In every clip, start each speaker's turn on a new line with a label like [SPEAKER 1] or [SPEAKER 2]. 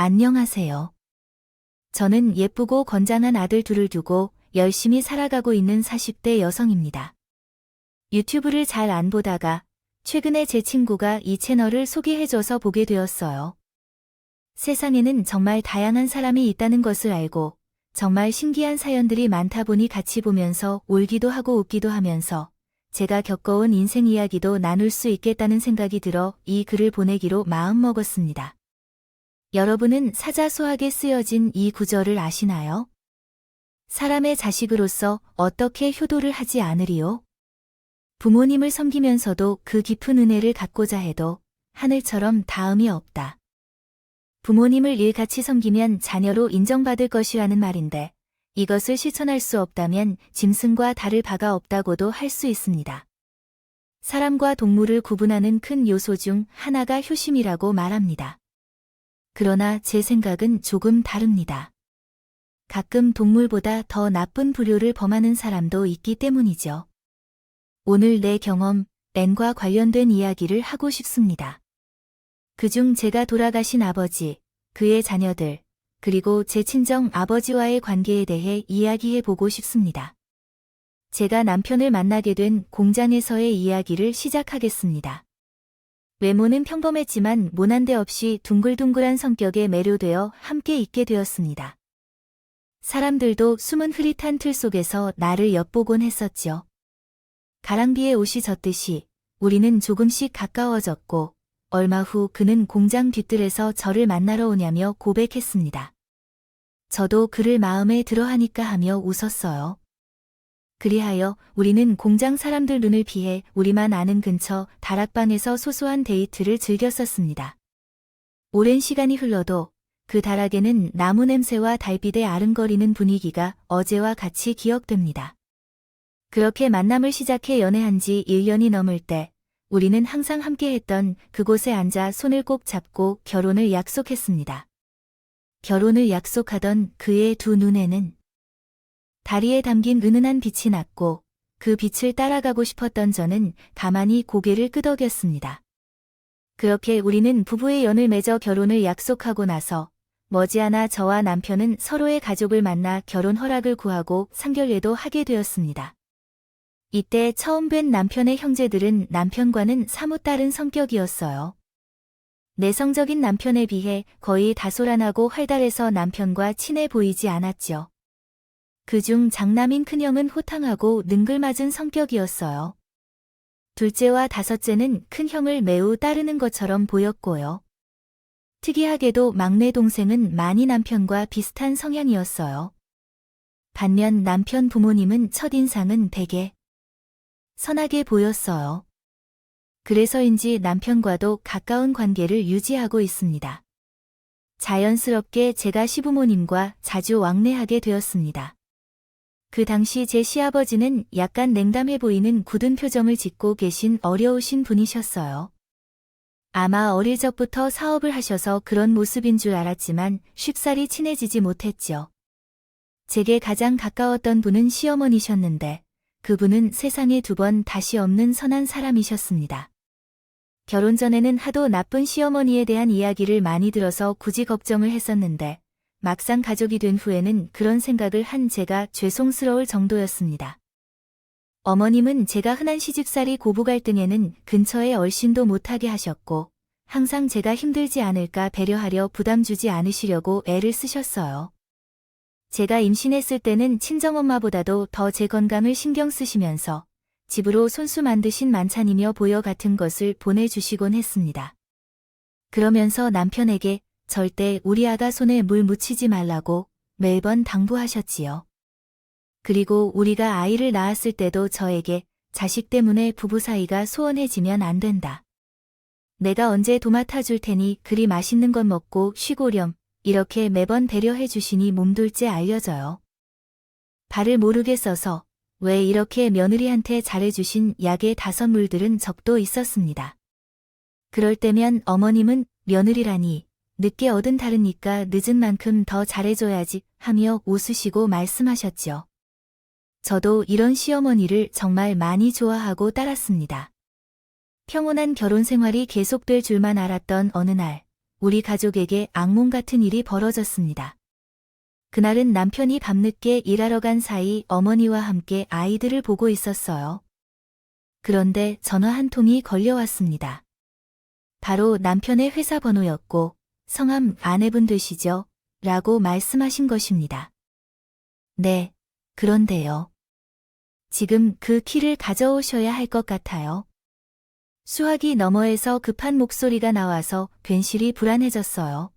[SPEAKER 1] 안녕하세요. 저는 예쁘고 건장한 아들 둘을 두고 열심히 살아가고 있는 40대 여성입니다. 유튜브를 잘 안 보다가 최근에 제 친구가 이 채널을 소개해줘서 보게 되었어요. 세상에는 정말 다양한 사람이 있다는 것을 알고 정말 신기한 사연들이 많다 보니 같이 보면서 울기도 하고 웃기도 하면서 제가 겪어온 인생 이야기도 나눌 수 있겠다는 생각이 들어 이 글을 보내기로 마음먹었습니다. 여러분은 사자소하게 쓰여진 이 구절을 아시나요? 사람의 자식으로서 어떻게 효도를 하지 않으리요? 부모님을 섬기면서도 그 깊은 은혜를 갖고자 해도 하늘처럼 다음이 없다. 부모님을 일같이 섬기면 자녀로 인정받을 것이라는 말인데 이것을 실천할 수 없다면 짐승과 다를 바가 없다고도 할 수 있습니다. 사람과 동물을 구분하는 큰 요소 중 하나가 효심이라고 말합니다. 그러나 제 생각은 조금 다릅니다. 가끔 동물보다 더 나쁜 불효를 범하는 사람도 있기 때문이죠. 오늘 내 경험, 렌과 관련된 이야기를 하고 싶습니다. 그중 제가 돌아가신 아버지, 그의 자녀들, 그리고 제 친정 아버지와의 관계에 대해 이야기해 보고 싶습니다. 제가 남편을 만나게 된 공장에서의 이야기를 시작하겠습니다. 외모는 평범했지만 모난데 없이 둥글둥글한 성격에 매료되어 함께 있게 되었습니다. 사람들도 숨은 흐릿한 틀 속에서 나를 엿보곤 했었죠. 가랑비에 옷이 젖듯이 우리는 조금씩 가까워졌고 얼마 후 그는 공장 뒤뜰에서 저를 만나러 오냐며 고백했습니다. 저도 그를 마음에 들어 하니까 하며 웃었어요. 그리하여 우리는 공장 사람들 눈을 피해 우리만 아는 근처 다락방에서 소소한 데이트를 즐겼었습니다. 오랜 시간이 흘러도 그 다락에는 나무 냄새와 달빛의 아른거리는 분위기가 어제와 같이 기억됩니다. 그렇게 만남을 시작해 연애한 지 1년이 넘을 때 우리는 항상 함께 했던 그곳에 앉아 손을 꼭 잡고 결혼을 약속했습니다. 결혼을 약속하던 그의 두 눈에는 다리에 담긴 은은한 빛이 났고 그 빛을 따라가고 싶었던 저는 가만히 고개를 끄덕였습니다. 그렇게 우리는 부부의 연을 맺어 결혼을 약속하고 나서 머지않아 저와 남편은 서로의 가족을 만나 결혼 허락을 구하고 상견례도 하게 되었습니다. 이때 처음 뵌 남편의 형제들은 남편과는 사뭇 다른 성격이었어요. 내성적인 남편에 비해 거의 다소란하고 활달해서 남편과 친해 보이지 않았죠. 그중 장남인 큰형은 호탕하고 능글맞은 성격이었어요. 둘째와 다섯째는 큰형을 매우 따르는 것처럼 보였고요. 특이하게도 막내 동생은 많이 남편과 비슷한 성향이었어요. 반면 남편 부모님은 첫인상은 되게 선하게 보였어요. 그래서인지 남편과도 가까운 관계를 유지하고 있습니다. 자연스럽게 제가 시부모님과 자주 왕래하게 되었습니다. 그 당시 제 시아버지는 약간 냉담해 보이는 굳은 표정을 짓고 계신 어려우신 분이셨어요. 아마 어릴 적부터 사업을 하셔서 그런 모습인 줄 알았지만 쉽사리 친해지지 못했죠. 제게 가장 가까웠던 분은 시어머니셨는데 그분은 세상에 두 번 다시 없는 선한 사람이셨습니다. 결혼 전에는 하도 나쁜 시어머니에 대한 이야기를 많이 들어서 굳이 걱정을 했었는데 막상 가족이 된 후에는 그런 생각을 한 제가 죄송스러울 정도였습니다. 어머님은 제가 흔한 시집살이 고부 갈등에는 근처에 얼씬도 못하게 하셨고 항상 제가 힘들지 않을까 배려하려 부담 주지 않으시려고 애를 쓰셨어요. 제가 임신했을 때는 친정엄마보다도 더 제 건강을 신경 쓰시면서 집으로 손수 만드신 만찬이며 보여 같은 것을 보내주시곤 했습니다. 그러면서 남편에게 절대 우리 아가 손에 물 묻히지 말라고 매번 당부하셨지요. 그리고 우리가 아이를 낳았을 때도 저에게 자식 때문에 부부 사이가 소원해지면 안 된다. 내가 언제 도맡아 줄 테니 그리 맛있는 것 먹고 쉬고렴 이렇게 매번 배려해 주시니 몸둘째 알려져요. 발을 모르게 써서 왜 이렇게 며느리한테 잘해주신 약의 다섯 물들은 적도 있었습니다. 그럴 때면 어머님은 며느리라니 늦게 얻은 다르니까 늦은 만큼 더 잘해줘야지 하며 웃으시고 말씀하셨죠. 저도 이런 시어머니를 정말 많이 좋아하고 따랐습니다. 평온한 결혼 생활이 계속될 줄만 알았던 어느 날, 우리 가족에게 악몽 같은 일이 벌어졌습니다. 그날은 남편이 밤늦게 일하러 간 사이 어머니와 함께 아이들을 보고 있었어요. 그런데 전화 한 통이 걸려왔습니다. 바로 남편의 회사 번호였고 성함 아내분 되시죠? 라고 말씀하신 것입니다. 네, 그런데요. 지금 그 키를 가져오셔야 할 것 같아요. 수화기 너머에서 급한 목소리가 나와서 괜시리 불안해졌어요.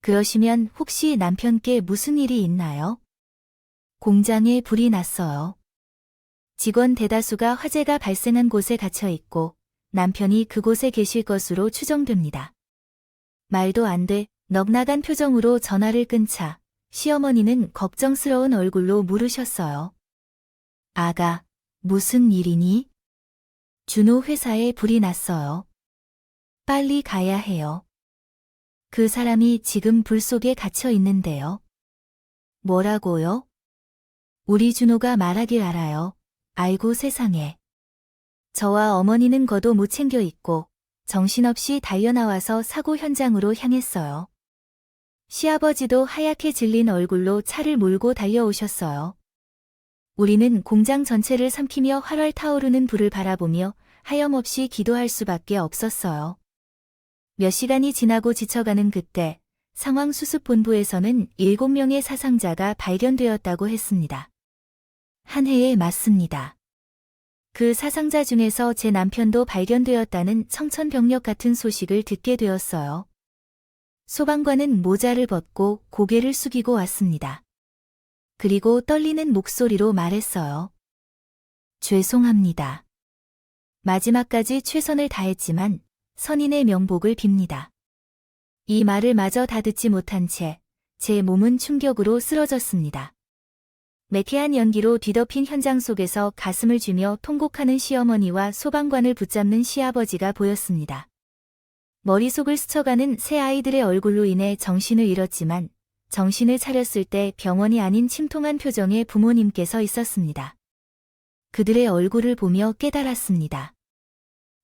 [SPEAKER 1] 그러시면 혹시 남편께 무슨 일이 있나요? 공장에 불이 났어요. 직원 대다수가 화재가 발생한 곳에 갇혀 있고 남편이 그곳에 계실 것으로 추정됩니다. 말도 안 돼, 넉나간 표정으로 전화를 끊자 시어머니는 걱정스러운 얼굴로 물으셨어요. 아가, 무슨 일이니? 준호 회사에 불이 났어요. 빨리 가야 해요. 그 사람이 지금 불 속에 갇혀 있는데요. 뭐라고요? 우리 준호가 말하길 알아요. 아이고 세상에. 저와 어머니는 거도 못 챙겨 있고 정신없이 달려나와서 사고 현장으로 향했어요. 시아버지도 하얗게 질린 얼굴로 차를 몰고 달려오셨어요. 우리는 공장 전체를 삼키며 활활 타오르는 불을 바라보며 하염없이 기도할 수밖에 없었어요. 몇 시간이 지나고 지쳐가는 그때 상황 수습본부에서는 7명의 사상자가 발견되었다고 했습니다. 한 해에 맞습니다. 그 사상자 중에서 제 남편도 발견되었다는 청천벽력 같은 소식을 듣게 되었어요. 소방관은 모자를 벗고 고개를 숙이고 왔습니다. 그리고 떨리는 목소리로 말했어요. 죄송합니다. 마지막까지 최선을 다했지만 선인의 명복을 빕니다. 이 말을 마저 다 듣지 못한 채 제 몸은 충격으로 쓰러졌습니다. 매캐한 연기로 뒤덮인 현장 속에서 가슴을 쥐며 통곡하는 시어머니와 소방관을 붙잡는 시아버지가 보였습니다. 머릿속을 스쳐가는 새 아이들의 얼굴로 인해 정신을 잃었지만 정신을 차렸을 때 병원이 아닌 침통한 표정의 부모님께서 있었습니다. 그들의 얼굴을 보며 깨달았습니다.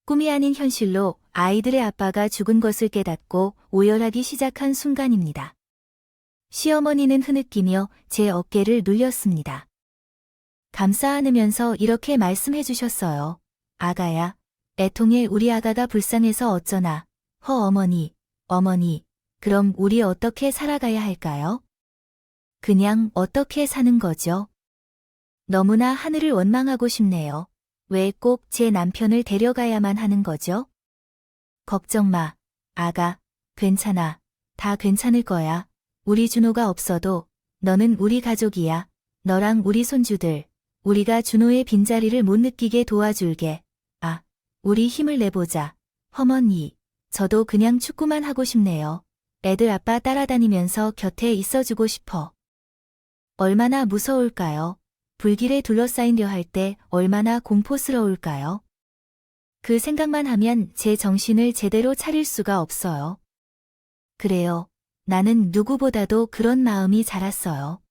[SPEAKER 1] 꿈이 아닌 현실로 아이들의 아빠가 죽은 것을 깨닫고 오열하기 시작한 순간입니다. 시어머니는 흐느끼며 제 어깨를 눌렸습니다. 감싸 안으면서 이렇게 말씀해 주셨어요. 아가야, 애통에 우리 아가가 불쌍해서 어쩌나. 허 어머니, 어머니, 그럼 우리 어떻게 살아가야 할까요? 그냥 어떻게 사는 거죠? 너무나 하늘을 원망하고 싶네요. 왜 꼭 제 남편을 데려가야만 하는 거죠? 걱정 마, 아가, 괜찮아, 다 괜찮을 거야. 우리 준호가 없어도 너는 우리 가족이야. 너랑 우리 손주들, 우리가 준호의 빈자리를 못 느끼게 도와줄게. 아, 우리 힘을 내보자. 어머니, 저도 그냥 축구만 하고 싶네요. 애들 아빠 따라다니면서 곁에 있어주고 싶어. 얼마나 무서울까요? 불길에 둘러싸인려 할 때 얼마나 공포스러울까요? 그 생각만 하면 제 정신을 제대로 차릴 수가 없어요. 그래요. 나는 누구보다도 그런 마음이 자랐어요.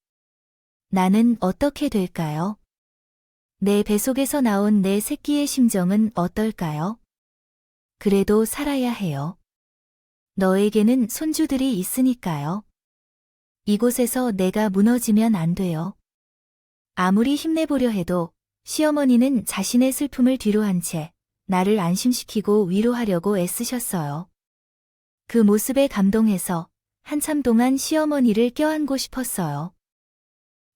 [SPEAKER 1] 나는 어떻게 될까요? 내 뱃속에서 나온 내 새끼의 심정은 어떨까요? 그래도 살아야 해요. 너에게는 손주들이 있으니까요. 이곳에서 내가 무너지면 안 돼요. 아무리 힘내보려 해도 시어머니는 자신의 슬픔을 뒤로 한 채 나를 안심시키고 위로하려고 애쓰셨어요. 그 모습에 감동해서 한참 동안 시어머니를 껴안고 싶었어요.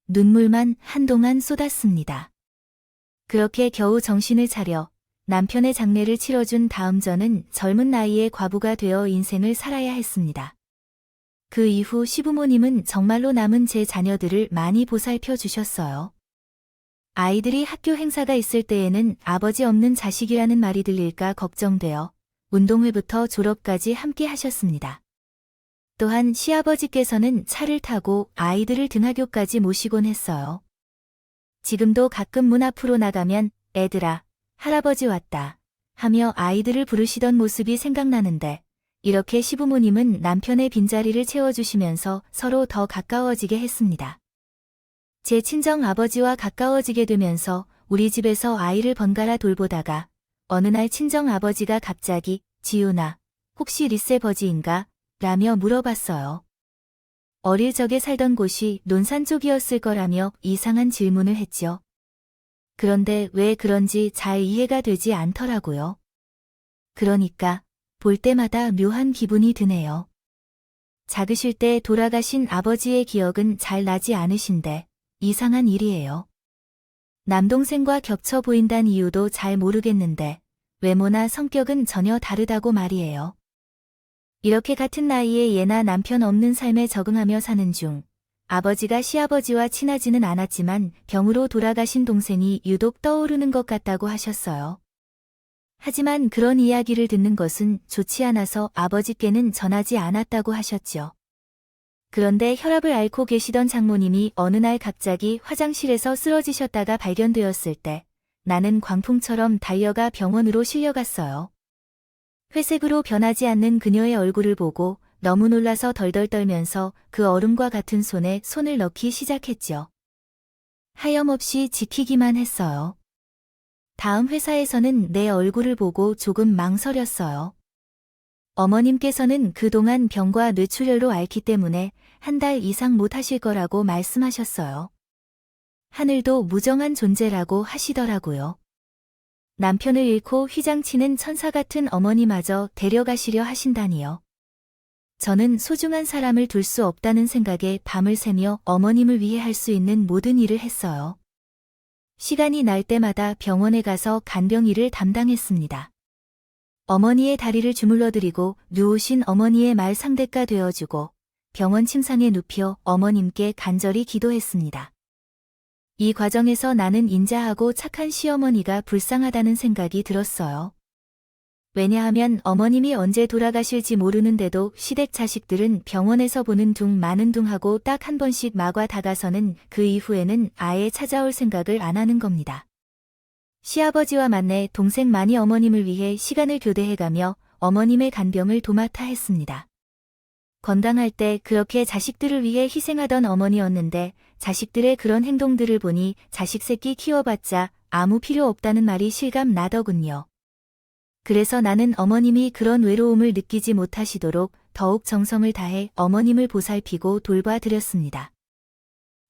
[SPEAKER 1] 눈물만 한동안 쏟았습니다. 그렇게 겨우 정신을 차려 남편의 장례를 치러준 다음 저는 젊은 나이에 과부가 되어 인생을 살아야 했습니다. 그 이후 시부모님은 정말로 남은 제 자녀들을 많이 보살펴 주셨어요. 아이들이 학교 행사가 있을 때에는 아버지 없는 자식이라는 말이 들릴까 걱정되어 운동회부터 졸업까지 함께 하셨습니다. 또한 시아버지께서는 차를 타고 아이들을 등하교까지 모시곤 했어요. 지금도 가끔 문 앞으로 나가면 애들아, 할아버지 왔다 하며 아이들을 부르시던 모습이 생각나는데 이렇게 시부모님은 남편의 빈자리를 채워주시면서 서로 더 가까워지게 했습니다. 제 친정 아버지와 가까워지게 되면서 우리 집에서 아이를 번갈아 돌보다가 어느 날 친정 아버지가 갑자기 지훈아, 혹시 리세 버지인가? 라며 물어봤어요. 어릴 적에 살던 곳이 논산 쪽이었을 거라며 이상한 질문을 했죠. 그런데 왜 그런지 잘 이해가 되지 않더라고요. 그러니까 볼 때마다 묘한 기분이 드네요. 작으실 때 돌아가신 아버지의 기억은 잘 나지 않으신데 이상한 일이에요. 남동생과 겹쳐 보인다는 이유도 잘 모르겠는데 외모나 성격은 전혀 다르다고 말이에요. 이렇게 같은 나이에 예나 남편 없는 삶에 적응하며 사는 중 아버지가 시아버지와 친하지는 않았지만 병으로 돌아가신 동생이 유독 떠오르는 것 같다고 하셨어요. 하지만 그런 이야기를 듣는 것은 좋지 않아서 아버지께는 전하지 않았다고 하셨죠. 그런데 혈압을 앓고 계시던 장모님이 어느 날 갑자기 화장실에서 쓰러지셨다가 발견되었을 때 나는 광풍처럼 달려가 병원으로 실려갔어요. 회색으로 변하지 않는 그녀의 얼굴을 보고 너무 놀라서 덜덜 떨면서 그 얼음과 같은 손에 손을 넣기 시작했죠. 하염없이 지키기만 했어요. 다음 회사에서는 내 얼굴을 보고 조금 망설였어요. 어머님께서는 그동안 병과 뇌출혈로 앓기 때문에 한 달 이상 못 하실 거라고 말씀하셨어요. 하늘도 무정한 존재라고 하시더라고요. 남편을 잃고 휘장치는 천사 같은 어머니마저 데려가시려 하신다니요. 저는 소중한 사람을 둘 수 없다는 생각에 밤을 새며 어머님을 위해 할 수 있는 모든 일을 했어요. 시간이 날 때마다 병원에 가서 간병 일을 담당했습니다. 어머니의 다리를 주물러드리고 누우신 어머니의 말 상대가 되어주고 병원 침상에 눕혀 어머님께 간절히 기도했습니다. 이 과정에서 나는 인자하고 착한 시어머니가 불쌍하다는 생각이 들었어요. 왜냐하면 어머님이 언제 돌아가실지 모르는데도 시댁 자식들은 병원에서 보는 둥 마는 둥 하고 딱 한 번씩 마과 다가서는 그 이후에는 아예 찾아올 생각을 안 하는 겁니다. 시아버지와 만내 동생 많이 어머님을 위해 시간을 교대해가며 어머님의 간병을 도맡아 했습니다. 건강할 때 그렇게 자식들을 위해 희생하던 어머니였는데 자식들의 그런 행동들을 보니 자식 새끼 키워봤자 아무 필요 없다는 말이 실감 나더군요. 그래서 나는 어머님이 그런 외로움을 느끼지 못하시도록 더욱 정성을 다해 어머님을 보살피고 돌봐드렸습니다.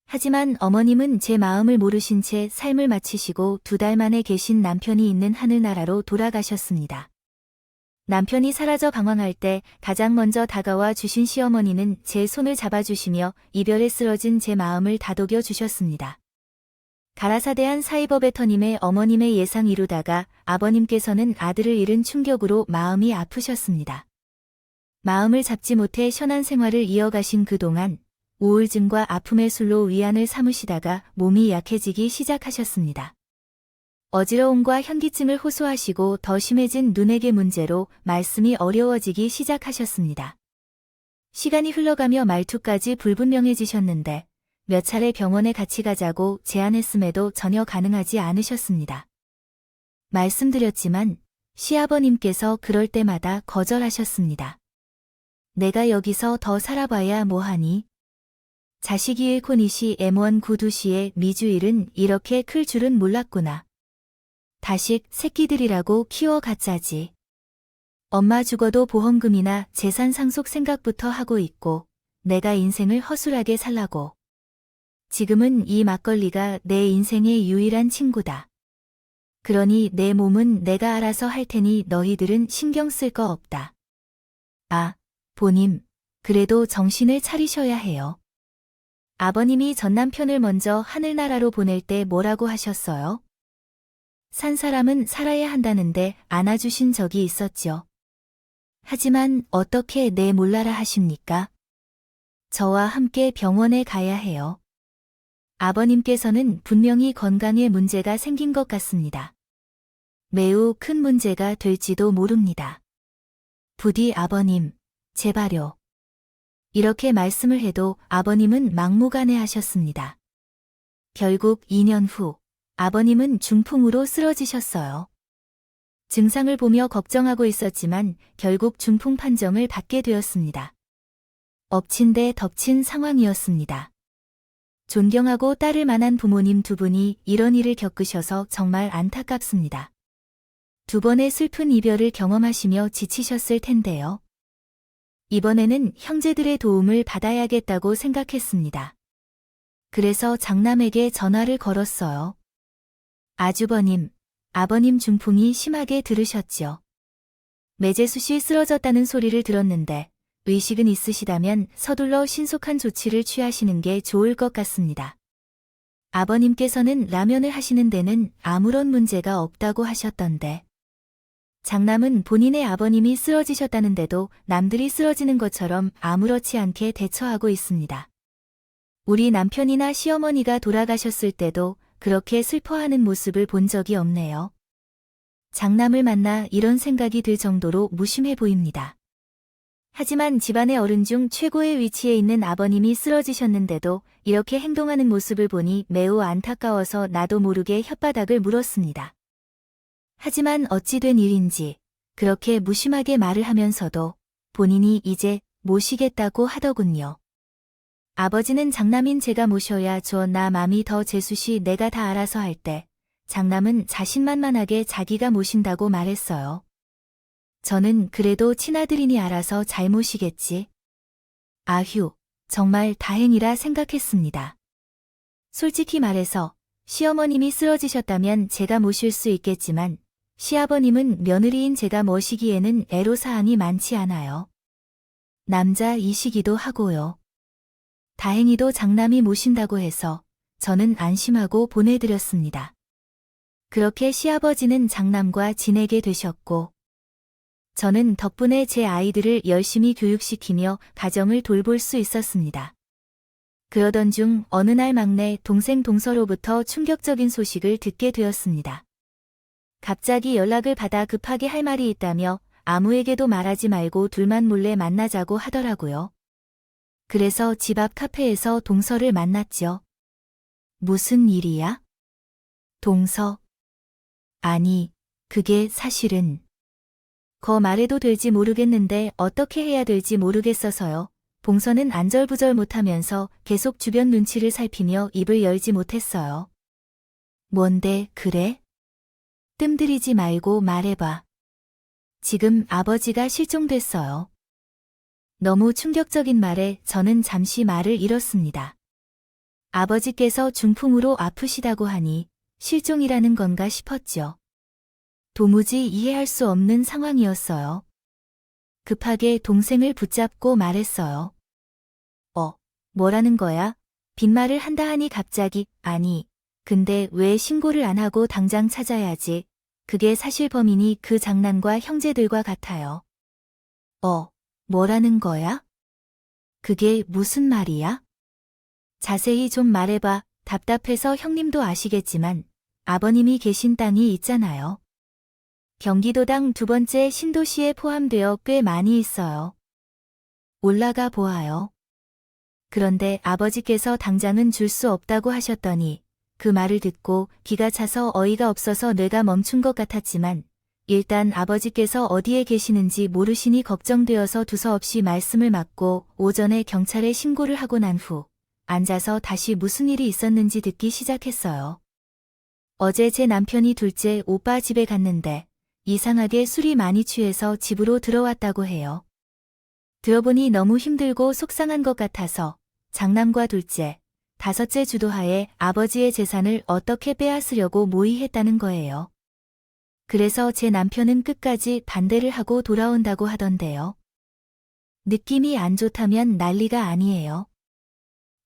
[SPEAKER 1] 하지만 어머님은 제 마음을 모르신 채 삶을 마치시고 두 달 만에 계신 남편이 있는 하늘나라로 돌아가셨습니다. 남편이 사라져 방황할 때 가장 먼저 다가와 주신 시어머니는 제 손을 잡아주시며 이별에 쓰러진 제 마음을 다독여 주셨습니다. 가라사대한 사이버베터님의 어머님의 예상 이루다가 아버님께서는 아들을 잃은 충격으로 마음이 아프셨습니다. 마음을 잡지 못해 현한 생활을 이어가신 그동안 우울증과 아픔의 술로 위안을 삼으시다가 몸이 약해지기 시작하셨습니다. 어지러움과 현기증을 호소하시고 더 심해진 눈에게 문제로 말씀이 어려워지기 시작하셨습니다. 시간이 흘러가며 말투까지 불분명해지셨는데 몇 차례 병원에 같이 가자고 제안했음에도 전혀 가능하지 않으셨습니다. 말씀드렸지만 시아버님께서 그럴 때마다 거절하셨습니다. 내가 여기서 더 살아봐야 뭐하니? 자식이 잃고 니시 M1 구두시의 미주일은 이렇게 클 줄은 몰랐구나. 다식 새끼들이라고 키워갔자지. 엄마 죽어도 보험금이나 재산 상속 생각부터 하고 있고 내가 인생을 허술하게 살라고. 지금은 이 막걸리가 내 인생의 유일한 친구다. 그러니 내 몸은 내가 알아서 할 테니 너희들은 신경 쓸 거 없다. 아, 보님, 그래도 정신을 차리셔야 해요. 아버님이 전 남편을 먼저 하늘나라로 보낼 때 뭐라고 하셨어요? 산 사람은 살아야 한다는데 안아주신 적이 있었죠. 하지만 어떻게 내 몰라라 하십니까? 저와 함께 병원에 가야 해요. 아버님께서는 분명히 건강에 문제가 생긴 것 같습니다. 매우 큰 문제가 될지도 모릅니다. 부디 아버님, 제발요. 이렇게 말씀을 해도 아버님은 막무가내 하셨습니다. 결국 2년 후 아버님은 중풍으로 쓰러지셨어요. 증상을 보며 걱정하고 있었지만 결국 중풍 판정을 받게 되었습니다. 엎친 데 덮친 상황이었습니다. 존경하고 따를 만한 부모님 두 분이 이런 일을 겪으셔서 정말 안타깝습니다. 두 번의 슬픈 이별을 경험하시며 지치셨을 텐데요. 이번에는 형제들의 도움을 받아야겠다고 생각했습니다. 그래서 장남에게 전화를 걸었어요. 아주버님, 아버님 중풍이 심하게 들으셨죠. 매제수 씨 쓰러졌다는 소리를 들었는데 의식은 있으시다면 서둘러 신속한 조치를 취하시는 게 좋을 것 같습니다. 아버님께서는 라면을 하시는 데는 아무런 문제가 없다고 하셨던데. 장남은 본인의 아버님이 쓰러지셨다는데도 남들이 쓰러지는 것처럼 아무렇지 않게 대처하고 있습니다. 우리 남편이나 시어머니가 돌아가셨을 때도 그렇게 슬퍼하는 모습을 본 적이 없네요. 장남을 만나 이런 생각이 들 정도로 무심해 보입니다. 하지만 집안의 어른 중 최고의 위치에 있는 아버님이 쓰러지셨는데도 이렇게 행동하는 모습을 보니 매우 안타까워서 나도 모르게 혓바닥을 물었습니다. 하지만 어찌 된 일인지 그렇게 무심하게 말을 하면서도 본인이 이제 모시겠다고 하더군요. 아버지는 장남인 제가 모셔야 저나 맘이 더 재수시 내가 다 알아서 할 때 장남은 자신만만하게 자기가 모신다고 말했어요. 저는 그래도 친아들이니 알아서 잘 모시겠지. 아휴, 정말 다행이라 생각했습니다. 솔직히 말해서 시어머님이 쓰러지셨다면 제가 모실 수 있겠지만 시아버님은 며느리인 제가 모시기에는 애로사항이 많지 않아요. 남자이시기도 하고요. 다행히도 장남이 모신다고 해서 저는 안심하고 보내드렸습니다. 그렇게 시아버지는 장남과 지내게 되셨고, 저는 덕분에 제 아이들을 열심히 교육시키며 가정을 돌볼 수 있었습니다. 그러던 중 어느 날 막내 동생 동서로부터 충격적인 소식을 듣게 되었습니다. 갑자기 연락을 받아 급하게 할 말이 있다며 아무에게도 말하지 말고 둘만 몰래 만나자고 하더라고요. 그래서 집 앞 카페에서 동서를 만났죠. 무슨 일이야? 동서. 아니, 그게 사실은. 거 말해도 될지 모르겠는데 어떻게 해야 될지 모르겠어서요. 봉선은 안절부절 못하면서 계속 주변 눈치를 살피며 입을 열지 못했어요. 뭔데, 그래? 뜸들이지 말고 말해봐. 지금 아버지가 실종됐어요. 너무 충격적인 말에 저는 잠시 말을 잃었습니다. 아버지께서 중풍으로 아프시다고 하니 실종이라는 건가 싶었죠. 도무지 이해할 수 없는 상황이었어요. 급하게 동생을 붙잡고 말했어요. 어, 뭐라는 거야? 빈말을 한다 하니 갑자기, 아니, 근데 왜 신고를 안 하고 당장 찾아야지. 그게 사실 범인이 그 장난과 형제들과 같아요. 어, 뭐라는 거야? 그게 무슨 말이야? 자세히 좀 말해봐. 답답해서 형님도 아시겠지만 아버님이 계신 땅이 있잖아요. 경기도당 두 번째 신도시에 포함되어 꽤 많이 있어요. 올라가 보아요. 그런데 아버지께서 당장은 줄 수 없다고 하셨더니 그 말을 듣고 기가 차서 어이가 없어서 뇌가 멈춘 것 같았지만 일단 아버지께서 어디에 계시는지 모르시니 걱정되어서 두서없이 말씀을 맞고 오전에 경찰에 신고를 하고 난 후 앉아서 다시 무슨 일이 있었는지 듣기 시작했어요. 어제 제 남편이 둘째 오빠 집에 갔는데 이상하게 술이 많이 취해서 집으로 들어왔다고 해요. 들어보니 너무 힘들고 속상한 것 같아서 장남과 둘째, 다섯째 주도하에 아버지의 재산을 어떻게 빼앗으려고 모의했다는 거예요. 그래서 제 남편은 끝까지 반대를 하고 돌아온다고 하던데요. 느낌이 안 좋다면 난리가 아니에요.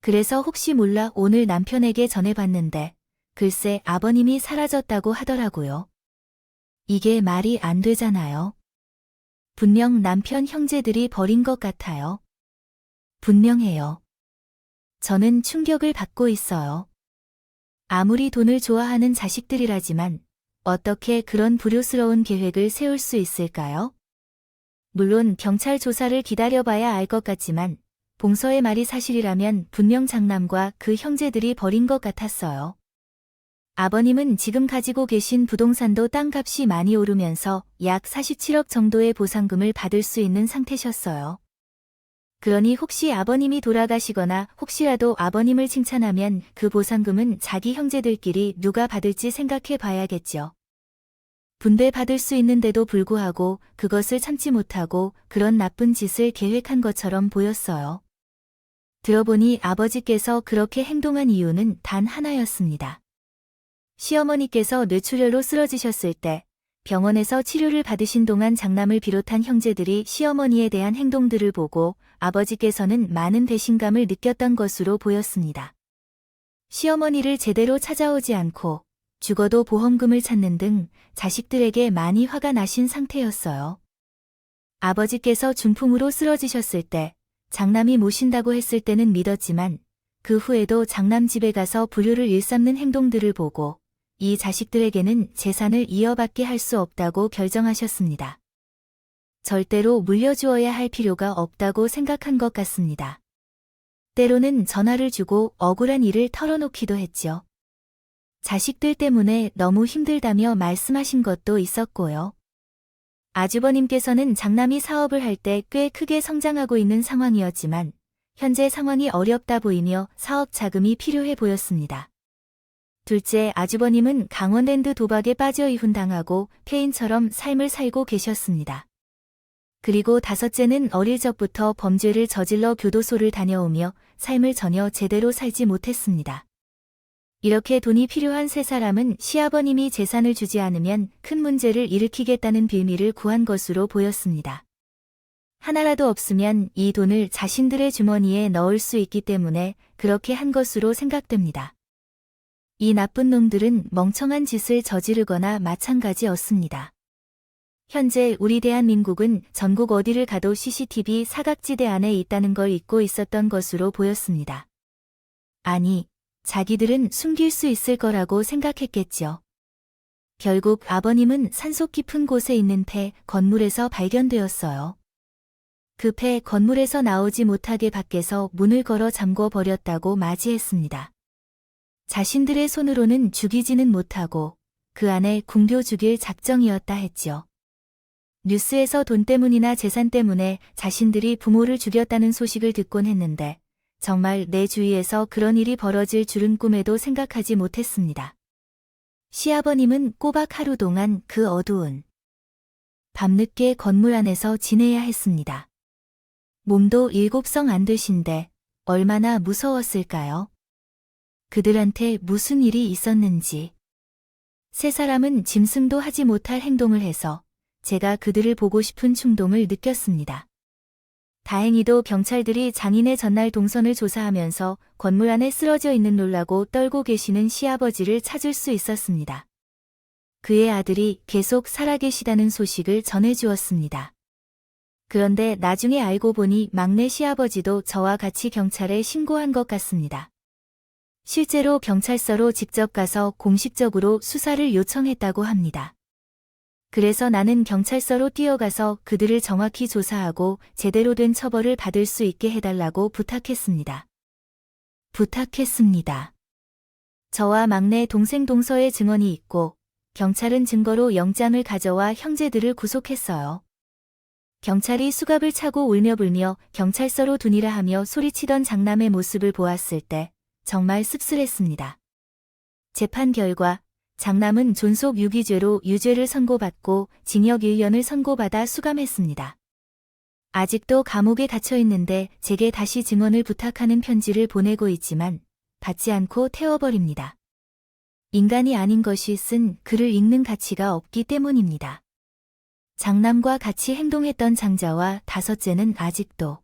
[SPEAKER 1] 그래서 혹시 몰라 오늘 남편에게 전해봤는데 글쎄 아버님이 사라졌다고 하더라고요. 이게 말이 안 되잖아요. 분명 남편 형제들이 버린 것 같아요. 분명해요. 저는 충격을 받고 있어요. 아무리 돈을 좋아하는 자식들이라지만 어떻게 그런 불효스러운 계획을 세울 수 있을까요? 물론 경찰 조사를 기다려봐야 알 것 같지만 봉서의 말이 사실이라면 분명 장남과 그 형제들이 버린 것 같았어요. 아버님은 지금 가지고 계신 부동산도 땅값이 많이 오르면서 약 47억 정도의 보상금을 받을 수 있는 상태셨어요. 그러니 혹시 아버님이 돌아가시거나 혹시라도 아버님을 칭찬하면 그 보상금은 자기 형제들끼리 누가 받을지 생각해 봐야겠죠. 분배받을 수 있는데도 불구하고 그것을 참지 못하고 그런 나쁜 짓을 계획한 것처럼 보였어요. 들어보니 아버지께서 그렇게 행동한 이유는 단 하나였습니다. 시어머니께서 뇌출혈로 쓰러지셨을 때 병원에서 치료를 받으신 동안 장남을 비롯한 형제들이 시어머니에 대한 행동들을 보고 아버지께서는 많은 배신감을 느꼈던 것으로 보였습니다. 시어머니를 제대로 찾아오지 않고 죽어도 보험금을 찾는 등 자식들에게 많이 화가 나신 상태였어요. 아버지께서 중풍으로 쓰러지셨을 때 장남이 모신다고 했을 때는 믿었지만 그 후에도 장남 집에 가서 불효를 일삼는 행동들을 보고 이 자식들에게는 재산을 이어받게 할 수 없다고 결정하셨습니다. 절대로 물려주어야 할 필요가 없다고 생각한 것 같습니다. 때로는 전화를 주고 억울한 일을 털어놓기도 했죠. 자식들 때문에 너무 힘들다며 말씀하신 것도 있었고요. 아주버님께서는 장남이 사업을 할 때 꽤 크게 성장하고 있는 상황이었지만 현재 상황이 어렵다 보이며 사업 자금이 필요해 보였습니다. 둘째 아주버님은 강원랜드 도박에 빠져 이혼당하고 폐인처럼 삶을 살고 계셨습니다. 그리고 다섯째는 어릴 적부터 범죄를 저질러 교도소를 다녀오며 삶을 전혀 제대로 살지 못했습니다. 이렇게 돈이 필요한 세 사람은 시아버님이 재산을 주지 않으면 큰 문제를 일으키겠다는 빌미를 구한 것으로 보였습니다. 하나라도 없으면 이 돈을 자신들의 주머니에 넣을 수 있기 때문에 그렇게 한 것으로 생각됩니다. 이 나쁜 놈들은 멍청한 짓을 저지르거나 마찬가지였습니다. 현재 우리 대한민국은 전국 어디를 가도 CCTV 사각지대 안에 있다는 걸 잊고 있었던 것으로 보였습니다. 아니, 자기들은 숨길 수 있을 거라고 생각했겠죠. 결국 아버님은 산속 깊은 곳에 있는 폐 건물에서 발견되었어요. 그 폐 건물에서 나오지 못하게 밖에서 문을 걸어 잠궈 버렸다고 맞이했습니다. 자신들의 손으로는 죽이지는 못하고 그 안에 궁교 죽일 작정이었다 했죠. 뉴스에서 돈 때문이나 재산 때문에 자신들이 부모를 죽였다는 소식을 듣곤 했는데 정말 내 주위에서 그런 일이 벌어질 줄은 꿈에도 생각하지 못했습니다. 시아버님은 꼬박 하루 동안 그 어두운 밤늦게 건물 안에서 지내야 했습니다. 몸도 일곱성 안 되신데 얼마나 무서웠을까요? 그들한테 무슨 일이 있었는지. 세 사람은 짐승도 하지 못할 행동을 해서 제가 그들을 보고 싶은 충동을 느꼈습니다. 다행히도 경찰들이 장인의 전날 동선을 조사하면서 건물 안에 쓰러져 있는 놀라고 떨고 계시는 시아버지를 찾을 수 있었습니다. 그의 아들이 계속 살아계시다는 소식을 전해주었습니다. 그런데 나중에 알고 보니 막내 시아버지도 저와 같이 경찰에 신고한 것 같습니다. 실제로 경찰서로 직접 가서 공식적으로 수사를 요청했다고 합니다. 그래서 나는 경찰서로 뛰어가서 그들을 정확히 조사하고 제대로 된 처벌을 받을 수 있게 해달라고 부탁했습니다. 부탁했습니다. 저와 막내 동생 동서의 증언이 있고 경찰은 증거로 영장을 가져와 형제들을 구속했어요. 경찰이 수갑을 차고 울며 불며 경찰서로 두니라 하며 소리치던 장남의 모습을 보았을 때 정말 씁쓸했습니다. 재판 결과 장남은 존속 유기죄로 유죄를 선고받고 징역 1년을 선고받아 수감했습니다. 아직도 감옥에 갇혀 있는데 제게 다시 증언을 부탁하는 편지를 보내고 있지만 받지 않고 태워버립니다. 인간이 아닌 것이 쓴 글을 읽는 가치가 없기 때문입니다. 장남과 같이 행동했던 장자와 다섯째는 아직도